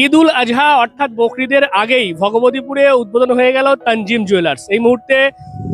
ঈদ উল আজহা অর্থাৎ বকরিদের আগেই ভগবতীপুরে উদ্বোধন হয়ে গেল তানজিম জুয়েলার্স। এই মুহূর্তে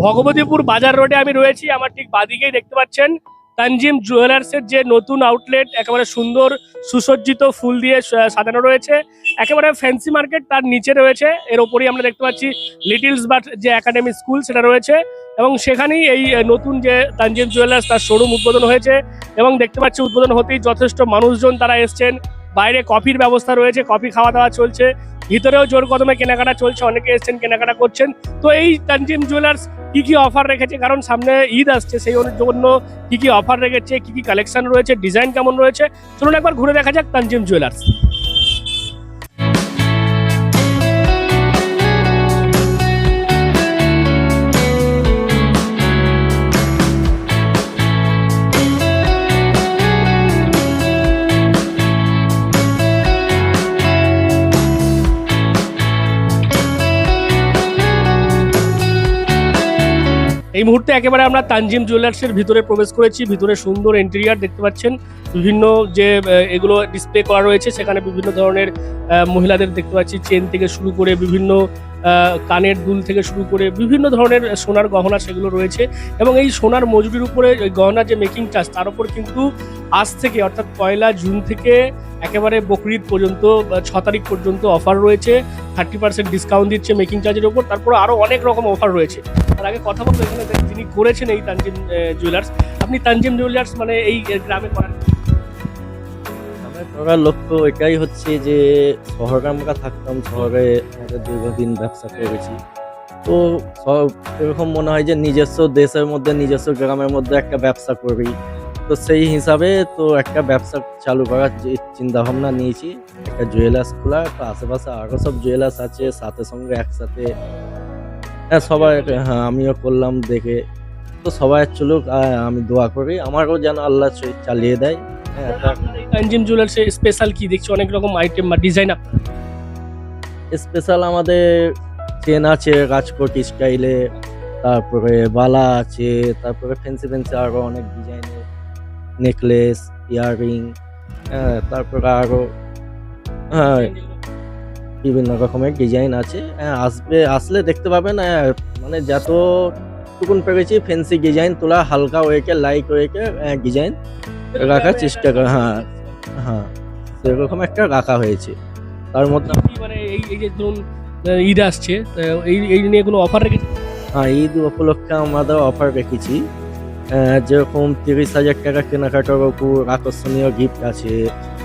ভগবতীপুর বাজার রোডে আমি রয়েছি, আমার ঠিক বাদিকেই দেখতে পাচ্ছেন। তানজিম জুয়েলার্সের যে নতুন আউটলেট একেবারে সুন্দর সুসজ্জিত ফুল দিয়ে সাজানো রয়েছে, একেবারে ফ্যান্সি মার্কেট তার নিচে রয়েছে। এর ওপরেই আমরা দেখতে পাচ্ছি লিটিলস বাট যে একাডেমি স্কুল সেটা রয়েছে এবং সেখানেই এই নতুন যে তানজিম জুয়েলার্স তার শোরুম উদ্বোধন হয়েছে এবং দেখতে পাচ্ছি উদ্বোধন হতেই যথেষ্ট মানুষজন তারা এসছেন। বাইরে কফির ব্যবস্থা রয়েছে, কফি খাওয়া দাওয়া চলছে। ভিতরেও জোর কদমে কেনাকাটা চলছে, অনেকে এসছেন, কেনাকাটা করছেন। তো এই তানজিম জুয়েলার্স কি কি অফার রেখেছে? কারণ সামনে ঈদ আসছে, সেই জন্য কি কি অফার রেখেছে, কি কি কালেকশন রয়েছে ডিজাইন কেমন রয়েছে? চলুন একবার ঘুরে দেখা যাক তানজিম জুয়েলার্স এই মুহূর্তে একেবারে আমরা তানজিম জুয়েলার্সের ভিতরে প্রবেশ করেছি, ভিতরে সুন্দর ইন্টেরিয়ার দেখতে পাচ্ছেন, বিভিন্ন যে এগুলো ডিসপ্লে করা রয়েছে, সেখানে বিভিন্ন ধরনের মহিলাদের দেখতে পাচ্ছি চেন থেকে শুরু করে বিভিন্ন কানের দুল থেকে শুরু করে বিভিন্ন ধরনের সোনার গহনা সেগুলো রয়েছে এবং এই সোনার মজুরির উপরে ওই গহনার যে মেকিং চার্জ তার উপর কিন্তু আজ থেকে, অর্থাৎ পয়লা জুন থেকে একেবারে বকরিদ পর্যন্ত ছ তারিখ পর্যন্ত অফার রয়েছে। থার্টি পার্সেন্ট ডিসকাউন্ট দিচ্ছে মেকিং চার্জের উপর, তারপর আরও অনেক রকম অফার রয়েছে। তার আগে কথা বলব এখানে, যিনি করেছেন এই তানজিম জুয়েলার্স আপনি তানজিম জুয়েলার্স মানে এই গ্রামে করার করার লক্ষ্য এটাই হচ্ছে যে শহরে আমরা থাকতাম, শহরে আমাদের দীর্ঘদিন ব্যবসা করেছি তো সব এরকম মনে হয় যে নিজস্ব দেশের মধ্যে, নিজস্ব গ্রামের মধ্যে একটা ব্যবসা করবি তো সেই হিসাবে তো একটা ব্যবসা চালু করার যে চিন্তা ভাবনা নিয়েছি। একটা জুয়েলার্স খোলা, তো আশেপাশে আরও সব জুয়েলার্স আছে, সাথে সঙ্গে একসাথে। হ্যাঁ সবাই হ্যাঁ আমিও করলাম দেখে। তো সবাই চলুক আমি দোয়া করি। আমারও যেন আল্লাহ চালিয়ে দেয়। আপনার তানজিম জুয়েলার্সের স্পেশাল কি? দেখছি অনেক রকম আইটেম বা ডিজাইন স্পেশাল আমাদের চেন আছে রাজকোট স্টাইলে তারপরে বালা আছে তারপরে ফেন্সি ফেন্সি আরও অনেক ডিজাইনের নেকলেস ইয়াররিং হ্যাঁ তারপরে আরও হ্যাঁ বিভিন্ন রকমের ডিজাইন আছে। হ্যাঁ আসবে আসলে দেখতে পাবেন হ্যাঁ, মানে যত টুকুন পেরেছি ফেন্সি ডিজাইন তোলা হালকা ওয়েকে লাইট ওয়েকে ডিজাইন রাখার চেষ্টা করা হ্যাঁ হ্যাঁ সেরকম একটা রাখা হয়েছে। তার মধ্যে আপনি মানে এই এই যে ধরুন আহ, ঈদ আসছে এই এই নিয়ে কোনো অফার রেখেছে হ্যাঁ ঈদ উপলক্ষে আমাদের অফার রেখেছি। আহ, যেরকম তিরিশ হাজার টাকা কেনাকাটার উপর আকর্ষণীয় গিফট আছে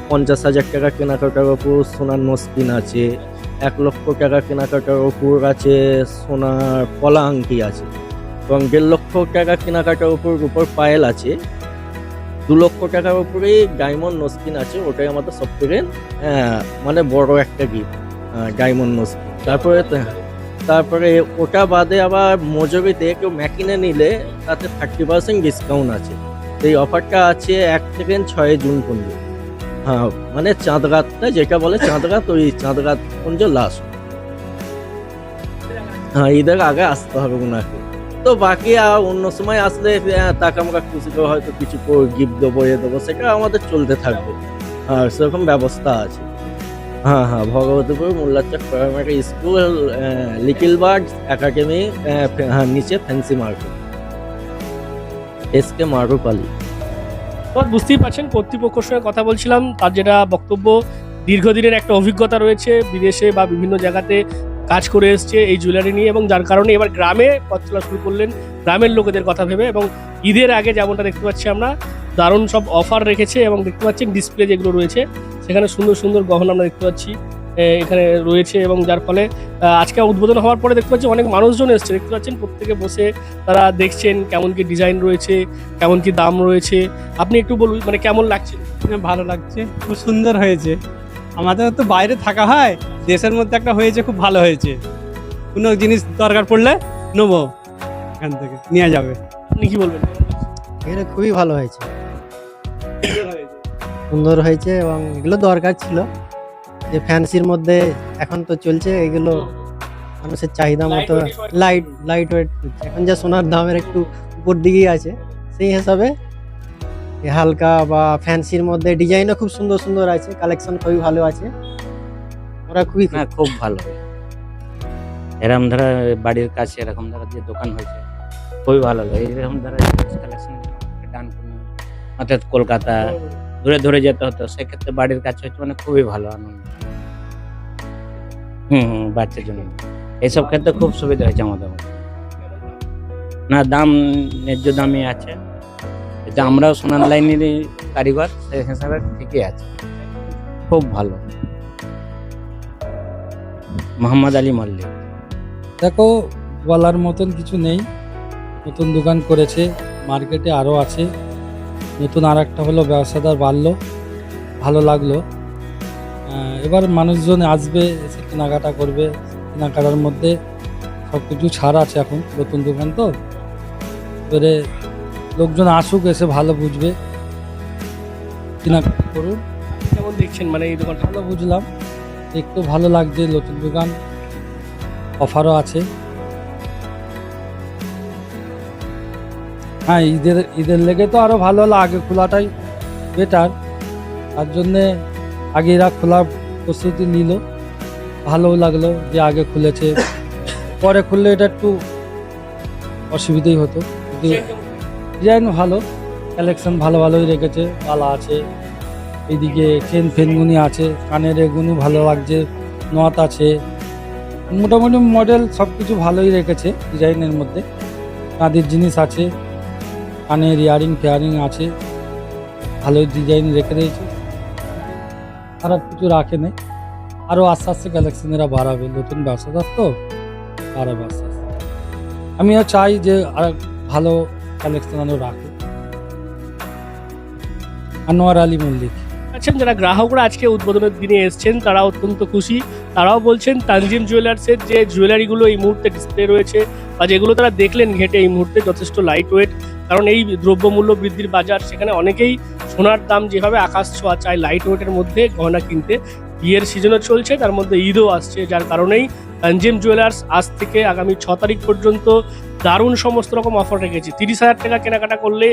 পঞ্চাশ হাজার টাকা কেনাকাটার উপর সোনার নস্পিন আছে এক লক্ষ টাকা কেনাকাটার উপর আছে সোনার পলা আংটি আছে এবং দেড় লক্ষ টাকা কেনাকাটার উপর উপর পায়েল আছে। দু লক্ষ টাকার উপরে ডায়মন্ড নস্পিন আছে, ওটাই আমাদের সব থেকে মানে বড় একটা গিফট ডায়মন্ড নস্পিন তারপরে তারপরে ওটা বাদে আবার মজুরিতে কেউ ম্যাকিনে নিলে তাতে থার্টি পার্সেন্ট ডিসকাউন্ট আছে। এই অফারটা আছে এক থেকে ছয় জুন পর্যন্ত। হ্যাঁ মানে চাঁদ রাতটা যেটা বলে চাঁদ রাত ওই চাঁদ রাত পর্যন্ত লাস্ট হ্যাঁ ঈদের আগে আসতে হবে ওনাকে। তো বাকি আর অন্য সময় আসলে তাকে আমরা খুশি করে হয়তো কিছু গিফট দেবো এ দেবো সেটা আমাদের চলতে থাকবে। হ্যাঁ সেরকম ব্যবস্থা আছে। হ্যাঁ হ্যাঁ Bhagabatipur Mollachak primary school little bird academy হ্যাঁ নিচে fancy market S K Maruf Ali তো বুঝতেই পারছেন, কর্তৃপক্ষের সঙ্গে কথা বলছিলাম, তার যেটা বক্তব্য, দীর্ঘদিনের একটা অভিজ্ঞতা রয়েছে, বিদেশে বা বিভিন্ন জায়গাতে কাজ করে এসছে এই জুয়েলারি নিয়ে এবং যার কারণে এবার গ্রামে পথ চলা শুরু করলেন গ্রামের লোকেদের কথা ভেবে এবং ঈদের আগে যেমনটা দেখতে পাচ্ছি আমরা দারুণ সব অফার রেখেছে এবং দেখতে পাচ্ছেন ডিসপ্লে যেগুলো রয়েছে। সেখানে সুন্দর সুন্দর গহনা আমরা দেখতে পাচ্ছি এখানে রয়েছে এবং যার ফলে আজকে উদ্বোধন হওয়ার পরে দেখতে পাচ্ছি অনেক মানুষজন এসছে। দেখতে পাচ্ছেন প্রত্যেকে বসে তারা দেখছেন কেমন কি ডিজাইন রয়েছে কেমন কি দাম রয়েছে। আপনি একটু বলুন মানে কেমন লাগছে? হ্যাঁ, ভালো লাগছে। খুব সুন্দর হয়েছে। আমাদের তো বাইরে থাকা হয় দেশের মধ্যে একটা হয়েছে খুব ভালো হয়েছে। কোনো জিনিস দরকার পড়লে নেব এখান থেকে নিয়ে যাবে। আপনি কি বলবেন? এখানে খুবই ভালো হয়েছে। সুন্দর হয়েছে। এবং এগুলো দরকার ছিল। যে ফ্যান্সির মধ্যে এখন তো চলছে এগুলো মানুষের চাহিদা মতো লাইট লাইট ওয়েট এখন যা সোনার দামের একটু উপর দিকেই আছে সেই হিসাবে হালকা বা ফ্যান্সির মধ্যে ডিজাইনও খুব সুন্দর সুন্দর আছে কালেকশন খুবই ভালো আছে। ওরা খুবই না, খুব ভালো। এরকম ধরো বাড়ির কাছে, এরকম ধরো যে দোকান হয়েছে, খুবই ভালো লাগে। এরকম ধরো কালেকশন ডানকুনি অর্থাৎ কলকাতা, দূরে দূরে যেতে হতো, সেক্ষেত্রে বাড়ির কাছে হচ্ছে মানে খুবই ভালো আনন্দ। হুম হুম, বাচ্চার জন্য। এইসব ক্ষেত্রে খুব সুবিধা হয়েছে আমাদের। না, দাম, ন্যায্য দামই আছে। এটা আমরাও সোনার লাইনেরই কারিগর, সেই হিসাবে ঠিকই আছে। খুব ভালো। মোহাম্মদ আলী মল্লিক। দেখো, বলার মতন কিছু নেই। নতুন দোকান করেছে, মার্কেটে আরও আছে। নতুন আর একটা হলো ব্যবসাদার বাড়লো, ভালো লাগল। এবার মানুষজন আসবে, এসে কেনাকাটা করবে। কেনাকাটার মধ্যে সব কিছু ছাড় আছে এখন, নতুন দোকান তো। এবারে লোকজন আসুক, এসে ভালো বুঝবে। কেনাকাটা করুন। কেমন দেখছেন? মানে এই দোকানটা? ভালো বুঝলাম। দেখতেও ভালো লাগছে, নতুন দোকান। অফারও আছে। হ্যাঁ ঈদের ঈদের লেগে তো আরও ভালো হলো আগে খোলাটাই বেটার তার জন্যে আগে এরা খোলার প্রস্তুতি নিল। ভালোও লাগল যে আগে খুলেছে। পরে খুললে এটা একটু অসুবিধেই হতো। ডিজাইন ভালো, কালেকশন ভালো ভালোই রেখেছে পালা আছে, এদিকে চেন ফেনগুনি আছে, কানের এগুলো ভালো লাগছে, নথ আছে, মোটামুটি মডেল সব কিছু ভালোই রেখেছে ডিজাইনের মধ্যে, কাঁধের জিনিস আছে, কানের ইয়ারিং ফেয়ারিং আছে, ভালোই ডিজাইন রেখে দিয়েছে, খারাপ কিছু রাখে নেই আরও আস্তে আস্তে কালেকশন এরা বাড়াবে, নতুন ব্যবসাদার তো বাড়াবে আস্তে। আমিও চাই যে আর ভালো কালেকশন রাখে। আনোয়ার আলী মল্লিক। আছেন যারা গ্রাহকরা আজকে উদ্বোধনের দিনে এসেছেন, তারা অত্যন্ত খুশি। তারাও বলছেন, তানজিম জুয়েলার্সের যে জুয়েলারিগুলো এই মুহূর্তে ডিসপ্লে রয়েছে বা যেগুলো তারা দেখলেন ঘেটে, এই মুহূর্তে যথেষ্ট লাইট ওয়েট কারণ এই দ্রব্যমূল্য বৃদ্ধির বাজার, সেখানে অনেকেই সোনার দাম যেভাবে আকাশ ছোঁয়া চায় লাইট ওয়েটের মধ্যে গহনা কিনতে বিয়ের সিজনও চলছে, তার মধ্যে ঈদও আসছে, যার কারণেই তানজিম জুয়েলার্স আজ থেকে আগামী ছ তারিখ পর্যন্ত দারুণ সমস্ত রকম অফার রেখেছে। তিরিশ হাজার টাকা কেনাকাটা করলে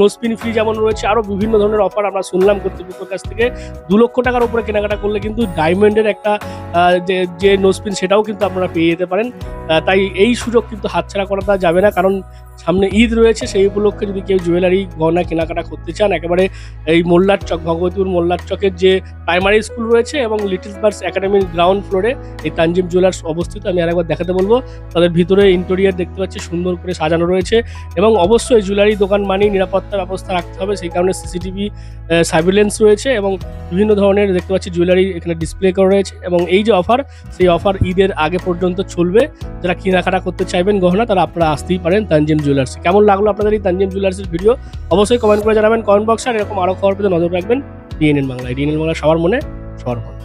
নোসপিন ফ্রি যেমন রয়েছে আরও বিভিন্ন ধরনের অফার আমরা শুনলাম কর্তৃপক্ষের কাছ থেকে। দু লক্ষ টাকার উপরে কেনাকাটা করলে কিন্তু ডায়মন্ডের একটা যে যে নোসপিন সেটাও কিন্তু আপনারা পেয়ে যেতে পারেন। তাই এই সুযোগ কিন্তু হাতছাড়া করা যাবে না, কারণ সামনে ঈদ রয়েছে, সেই উপলক্ষে যদি কেউ জুয়েলারি গহনা কেনাকাটা করতে চান, একেবারে এই মোল্লার চক, ভগবতীপুর মোল্লার চকের যে প্রাইমারি স্কুল রয়েছে এবং লিটল বার্স একাডেমির গ্রাউন্ড ফ্লোরে এই তানজিম জুয়েলার্স অবস্থিত, আমি আরেকবার দেখাতে বলব। তাদের ভিতরে ইন্টেরিয়ার দেখতে পাচ্ছি, সুন্দর করে সাজানো রয়েছে এবং অবশ্যই জুয়েলারি দোকান মানেই নিরাপত্তা ব্যবস্থা রাখতে হবে, সেই কারণে সিসিটিভি সার্ভিলেন্স রয়েছে এবং বিভিন্ন ধরনের দেখতে পাচ্ছি জুয়েলারি এখানে ডিসপ্লে করা রয়েছে এবং এই যে অফার সেই অফার ঈদের আগে পর্যন্ত চলবে। যারা কেনাকাটা করতে চাইবেন গহনা, তারা আপনারা আসতেই পারেন তানজিম জুয়েলার্সে কেমন লাগল আপনাদের এই তানজিম জুয়েলার্সের ভিডিও অবশ্যই কমেন্ট করে জানাবেন। কমেন্ট বক্সে আর এরকম আরও খবর পেতে নজর রাখবেন। ডিএনএন বাংলায়। ডিএনএন বাংলা সবার মনে, সবার ভালো